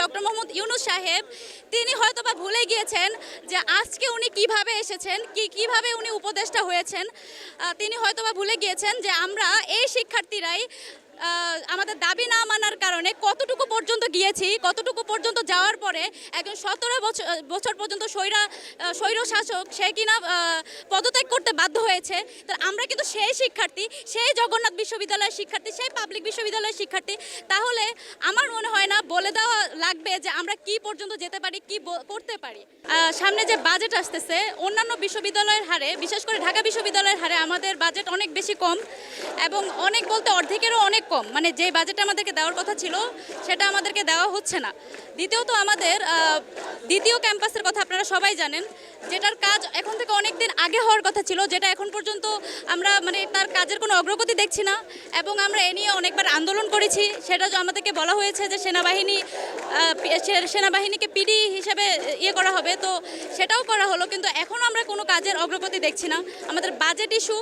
Doctor Mohammad Yunus সাহেব, তিনি হয়তো বা ভুলে গিয়েছেন যে আজকে উনি কীভাবে এসেছেন, কি, কীভাবে উনি উপদেষ্টা হয়েছেন। তিনি হয়তো বা ভুলে গিয়েছেন যে আমরা এই শিক্ষার্থীরাই আমাদের দাবি না মানার কারণে কতটুকু পর্যন্ত গিয়েছি, কতটুকু পর্যন্ত যাওয়ার পরে একজন সতেরো বছর বছর পর্যন্ত স্বৈরা স্বৈর শাসক, সে কিনা পদত্যাগ করতে বাধ্য হয়েছে, তা আমরা কিন্তু সেই শিক্ষার্থী, সেই জগন্নাথ বিশ্ববিদ্যালয়ের শিক্ষার্থী, সেই পাবলিক বিশ্ববিদ্যালয়ের শিক্ষার্থী। তাহলে আমার মনে হয় না, বলে দেওয়া লাগবে যে আমরা কি পর্যন্ত যেতে পারি, কি করতে পারি। সামনে যে বাজেট আসতেছে, অন্যান্য বিশ্ববিদ্যালয়ের হারে, বিশেষ করে ঢাকা বিশ্ববিদ্যালয়ের হারে আমাদের বাজেট অনেক বেশি কম এবং অনেক বলতে অর্ধেকেরও অনেক কম। মানে যে বাজেটটা আমাদেরকে দেওয়ার কথা ছিল, সেটা আমাদেরকে দেওয়া হচ্ছে না। দ্বিতীয়ত আমাদের দ্বিতীয় ক্যাম্পাসের কথা আপনারা সবাই জানেন, যেটার কাজ এখন থেকে অনেক দিন আগে হওয়ার কথা ছিল, যেটা এখন পর্যন্ত আমরা মানে তার কাজের কোনো অগ্রগতি দেখছি না, এবং আমরা এ নিয়ে অনেকবার আন্দোলন করেছি। সেটা আমাদেরকে বলা হয়েছে যে সেনাবাহিনী সেনাবাহিনীকে পিডি হিসেবে ইয়ে করা হবে, তো সেটাও করা হলো, কিন্তু এখনও আমরা কোনো কাজের অগ্রগতি দেখছি না। আমাদের বাজেট ইস্যু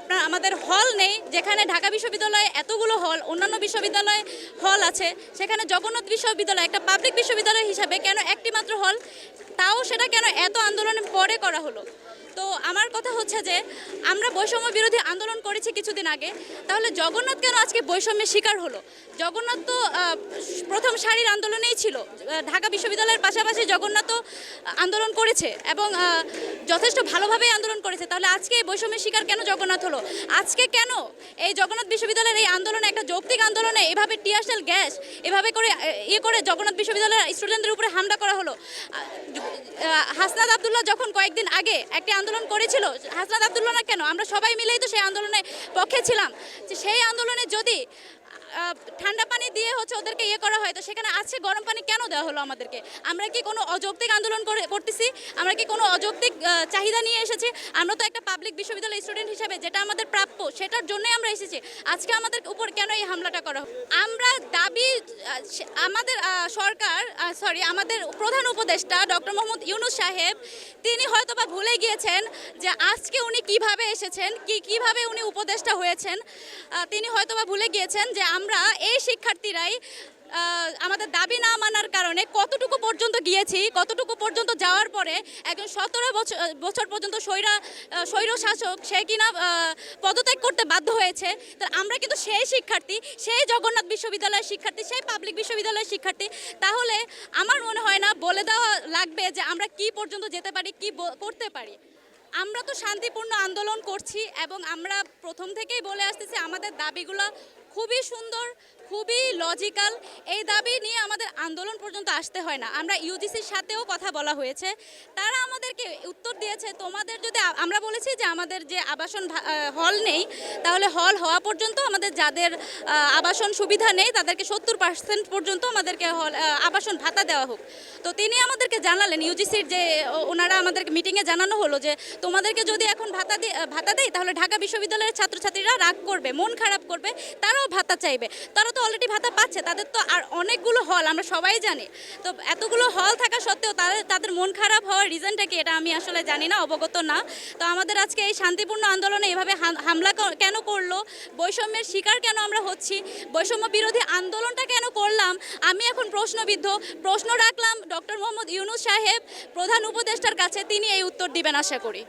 আপনার আমাদের হল নেই, যেখানে ঢাকা বিশ্ববিদ্যালয়ে এতগুলো হল অন্যান্য বিশ্ববিদ্যালয়ে হল আছে, সেখানে জগন্নাথ বিশ্ববিদ্যালয়, একটা পাবলিক বিশ্ববিদ্যালয় হিসাবে কেন একটি মাত্র হল তাও সেটা কেন এত আন্দোলনের পরে করা হলো? তো আমার কথা হচ্ছে যে, আমরা বৈষম্য বিরোধী আন্দোলন করেছি কিছুদিন আগে। তাহলে জগন্নাথ কেন আজকে বৈষম্যের শিকার হলো? জগন্নাথ তো প্রথম সারির আন্দোলনেই ছিল। ঢাকা বিশ্ববিদ্যালয়ের পাশাপাশি জগন্নাথও আন্দোলন করেছে এবং যথেষ্ট ভালোভাবেই আন্দোলন করেছে। তাহলে আজকে এই বৈষম্যের শিকার কেন জগন্নাথ হলো? আজকে কেন এই জগন্নাথ বিশ্ববিদ্যালয়ের এই আন্দোলনে, একটা যৌক্তিক আন্দোলনে এভাবে টিয়ারশেল গ্যাস এভাবে করে ইয়ে করে জগন্নাথ বিশ্ববিদ্যালয়ের স্টুডেন্টদের উপরে হামলা করা হলো। হাসনাদ আবদুল্লাহ যখন কয়েকদিন আগে একটি আন্দোলন করেছিল হাসনাদ আবদুল্লাহ না কেন? আমরা সবাই মিলেই তো সেই আন্দোলনের পক্ষে ছিলাম। সেই আন্দোলনে যদি ঠান্ডা পানি দিয়ে হচ্ছে ওদেরকে ইয়ে করা হয়। তো সেখানে আজকে গরম পানি কেন দেওয়া হলো আমাদেরকে? আমরা কি কোনো অযৌক্তিক আন্দোলন করে করতেছি? আমরা কি কোনো অযৌক্তিক চাহিদা নিয়ে এসেছি? আমরা তো একটা পাবলিক বিশ্ববিদ্যালয় স্টুডেন্ট হিসাবে যেটা আমাদের প্রাপ্য, সেটার জন্যই আমরা এসেছি। আজকে আমাদের উপর কেন এই হামলাটা করা আমরা দাবি আমাদের সরকার সরি আমাদের প্রধান উপদেষ্টা ডক্টর মোহাম্মদ ইউনুস সাহেব, তিনি হয়তো বা ভুলে গিয়েছেন যে আজকে উনি কীভাবে এসেছেন, কি, কীভাবে উনি উপদেষ্টা হয়েছেন। তিনি হয়তো বা ভুলে গিয়েছেন যে আমরা এই শিক্ষার্থীরাই আমাদের দাবি না মানার কারণে কতটুকু পর্যন্ত গিয়েছি, কতটুকু পর্যন্ত যাওয়ার পরে একজন সতেরো বছর বছর পর্যন্ত স্বৈরা স্বৈর শাসক, সে কিনা পদত্যাগ করতে বাধ্য হয়েছে, তা আমরা কিন্তু সেই শিক্ষার্থী, সেই জগন্নাথ বিশ্ববিদ্যালয়ের শিক্ষার্থী, সেই পাবলিক বিশ্ববিদ্যালয়ের শিক্ষার্থী, তাহলে আমার মনে হয় না বলে দেওয়া লাগবে যে আমরা কি পর্যন্ত যেতে পারি, কি করতে পারি। আমরা তো শান্তিপূর্ণ আন্দোলন করছি এবং আমরা প্রথম থেকেই বলে আসতেছি, আমাদের দাবিগুলো খুবই সুন্দর, খুবই লজিক্যাল এই দাবি নিয়ে আমাদের আন্দোলন পর্যন্ত আসতে হয় না। আমরা ইউজিসির সাথেও কথা বলা হয়েছে। তারা উত্তর দিয়েছে, তোমাদের যদি আমরা বলেছি যে আমাদের যে আবাসন হল নেই, তাহলে হল হওয়া পর্যন্ত আমাদের যাদের আবাসন সুবিধা নেই, তাদেরকে সত্তর পার্সেন্ট পর্যন্ত আমাদেরকে হল আবাসন ভাতা দেওয়া হোক। তো তিনি আমাদেরকে জানালেন ইউজিসির যে ওনারা আমাদেরকে মিটিংয়ে জানানো হলো যে, তোমাদেরকে যদি এখন ভাতা ভাতা দেয় তাহলে ঢাকা বিশ্ববিদ্যালয়ের ছাত্রছাত্রীরা রাগ করবে, মন খারাপ করবে, তারাও ভাতা চাইবে। তারা তো অলরেডি ভাতা পাচ্ছে, তাদের তো আর অনেকগুলো হল, আমরা সবাই জানি। তো এতগুলো হল থাকা সত্ত্বেও তাদের তাদের মন খারাপ হওয়ার রিজনটা কি? এটা আমি আসলে জানি না, অবগত না। তো আমাদের আজকে এই শান্তিপূর্ণ আন্দোলনে এভাবে হামলা কেন করল? বৈষম্যের শিকার কেন আমরা হচ্ছি? বৈষম্য বিরোধী আন্দোলনটা কেন করলাম? আমি এখন প্রশ্নবিদ্ধ। প্রশ্ন রাখলাম ডক্টর মোহাম্মদ ইউনুস সাহেব, প্রধান উপদেষ্টার কাছে। তিনি এই উত্তর দিবেন, আশা করি।